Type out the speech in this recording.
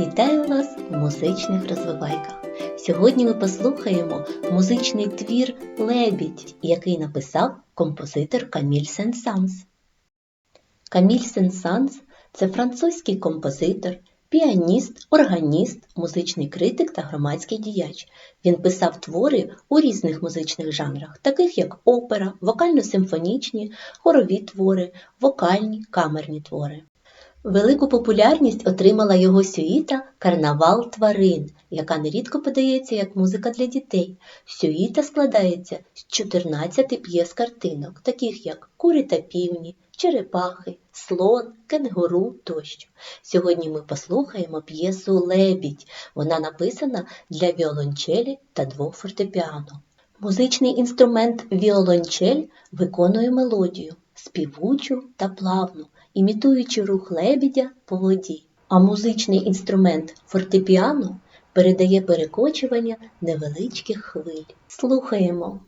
Вітаю вас у музичних розвивайках. Сьогодні ми послухаємо музичний твір Лебідь, який написав композитор Каміль Сен-Санс. Каміль Сен-Санс – це французький композитор, піаніст, органіст, музичний критик та громадський діяч. Він писав твори у різних музичних жанрах, таких як опера, вокально-симфонічні, хорові твори, вокальні, камерні твори. Велику популярність отримала його сюїта Карнавал тварин, яка нерідко подається як музика для дітей. Сюїта складається з 14 п'єс картинок, таких як Кури та півні, Черепахи, Слон, Кенгуру тощо. Сьогодні ми послухаємо п'єсу Лебідь. Вона написана для віолончелі та двох фортепіано. Музичний інструмент віолончель виконує мелодію, співучу та плавну, імітуючи рух лебідя по воді, а музичний інструмент фортепіано передає перекочування невеличких хвиль. Слухаємо.